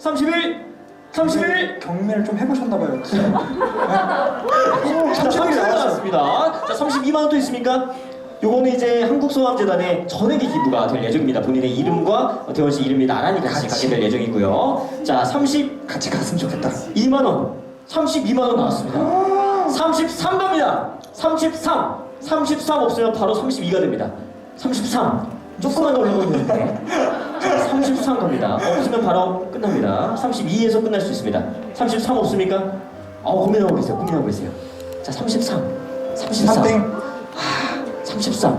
있습니까? 31 31 경매를 좀 해보셨나봐요. 자, 30이 나왔습니다. 자, 32만 원도 있습니까? 요거는 이제 한국소아암재단에 전액이 기부가 될 예정입니다. 본인의 이름과 대원 씨 이름이 나란히 같이. 가게 될 예정이고요. 자, 32만 같이 갔으면 좋겠다. 원, 32만 원 나왔습니다. 33번입니다. 33, 33 없으면 바로 32가 됩니다. 33 조그만 거 올리고 있는데 33 갑니다. 없으면 바로 끝납니다. 32에서 끝날 수 있습니다. 33 없습니까? 아 고민하고 계세요. 고민하고 계세요. 자 33, 33. 3땡. 33.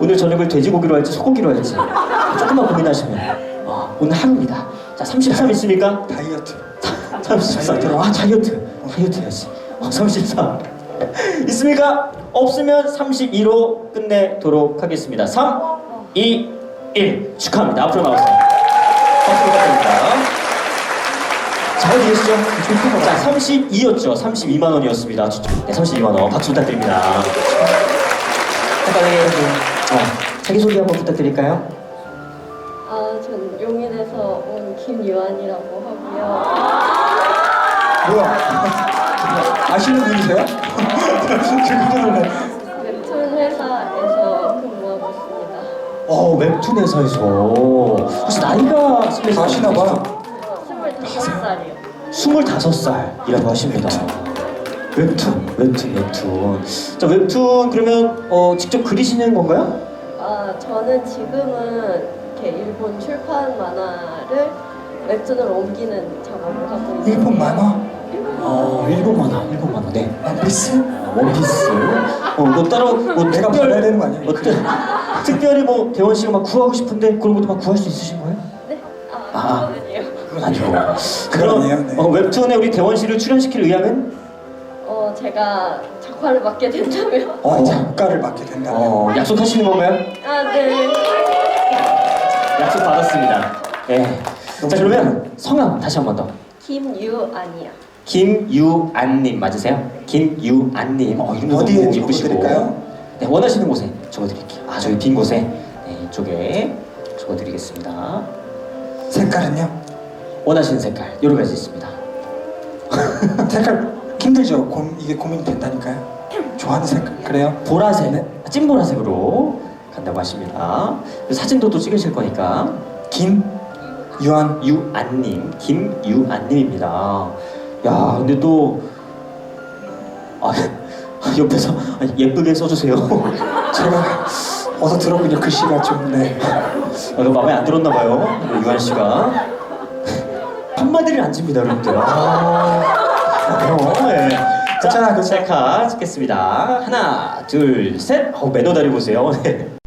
오늘 저녁을 돼지고기로 할지 소고기로 할지 조금만 고민하시면 아, 오늘 하루입니다. 자 33 있습니까? 다이어트. 33. 아 다이어트. 다이어트 해야지. 어, 33. 있습니까? 없으면 32로 끝내도록 하겠습니다. 3, 2, 1 축하합니다. 앞으로 나오세요. 박수 부탁드립니다. 자 어디 계시죠? 자 32였죠. 32만 원이었습니다. 네 32만 원. 박수 부탁드립니다. 잠깐만요. 어, 자기 소개 한번 부탁드릴까요? 아, 전 용인에서 온 김유한이라고 하고요. 뭐야? 아시는 분이세요? 지금 놀래. 웹툰 회사에서 근무하고 있습니다. 어 웹툰 회사에서 혹시 나이가 아시나 봐. 25살이요. 25살이라고 하십니다. 웹툰, 웹툰, 웹툰. 자, 웹툰 그러면 어, 직접 그리시는 건가요? 아, 저는 지금은 이렇게 일본 출판 만화를 웹툰으로 옮기는 작업을 하고 있습니다. 일본 만화? 어, 일본 만화, 일본 만화, 네. 원피스? 원피스. 어, 뭐 따로 뭐 내가 특별- 받아야 되는 거 아니야? 어, 특- 특별히 뭐 대원 씨가 막 구하고 싶은데 그런 것도 막 구할 수 있으신 거예요? 네? 아. 아, 아니에요. 그건 아니고. 아니에요, 네. 어, 웹툰에 우리 대원 씨를 출연시킬 의향은? 어, 제가 작화를 맡게 된다면? 어, 작가를 맡게 된다면. 어, 약속하시는 건가요? 아, 네. 약속 받았습니다. 네. 자 그러면 성함 다시 한 번 더. 김유안이요. 김유안님 맞으세요? 김유안님. 어, 이름도 어디에 너무 예쁘시고. 적어드릴까요? 네 원하시는 곳에 적어드릴게요. 아 저기 빈 곳에 네, 이쪽에 적어드리겠습니다. 색깔은요? 원하시는 색깔 여러 가지 있습니다. 색깔 힘들죠? 고, 이게 고민이 된다니까요. 좋아하는 색깔 그래요? 보라색, 네. 찐 보라색으로 간다고 하십니다. 사진도 또 찍으실 거니까 김 유한 유안님, 김유안님입니다. 야, 근데 또 아, 옆에서 예쁘게 써주세요. 제가 어서 들어보니 글씨가 좀 네. 아, 이거 마음에 안 들었나 봐요, 유한 씨가. 한마디를 안 칩니다, 여러분들. 아, 그럼. 네. 자, 괜찮아, 괜찮아. 셀카 찍겠습니다. 하나, 둘, 셋. 어, 매너 다리 보세요. 네.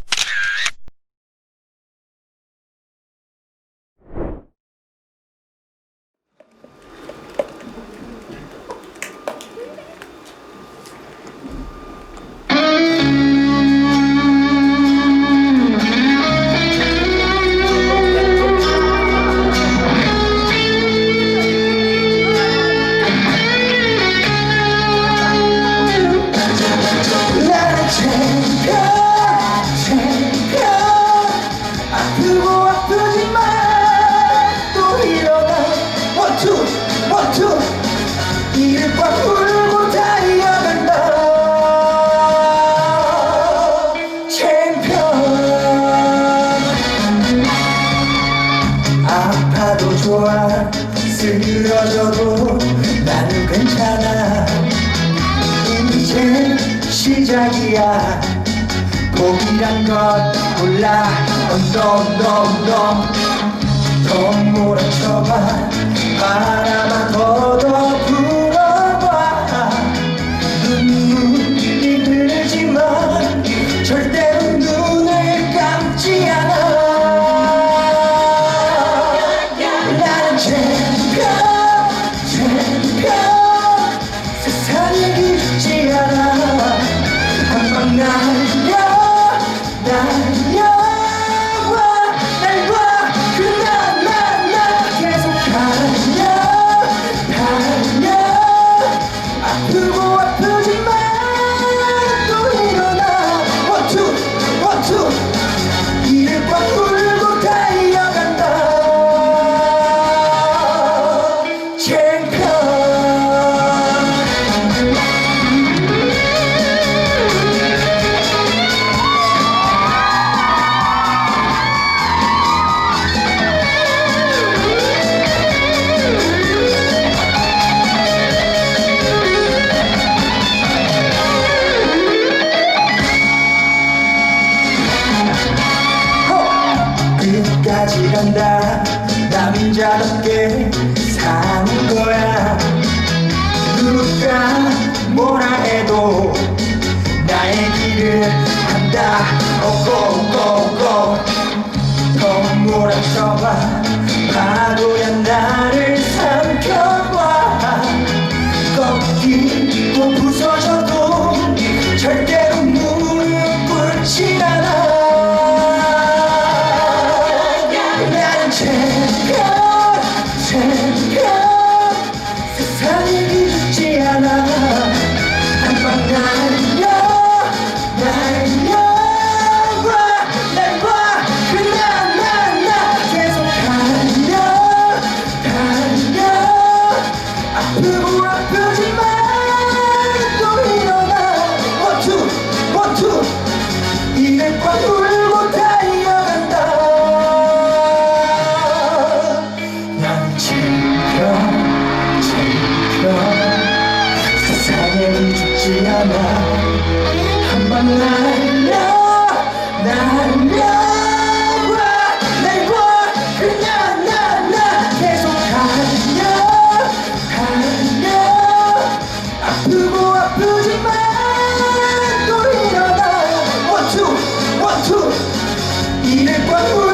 좋아. 쓰러져도 나는 괜찮아. 이제 시작이야. 포기란 것 몰라. 언덕 더 몰아쳐봐. 바람아 가져간다. 남자답게 사는 거야. 누가 뭐라 해도 나의 길을 한다. 오고오고오고 더 몰아쳐봐. 파도야 나를 아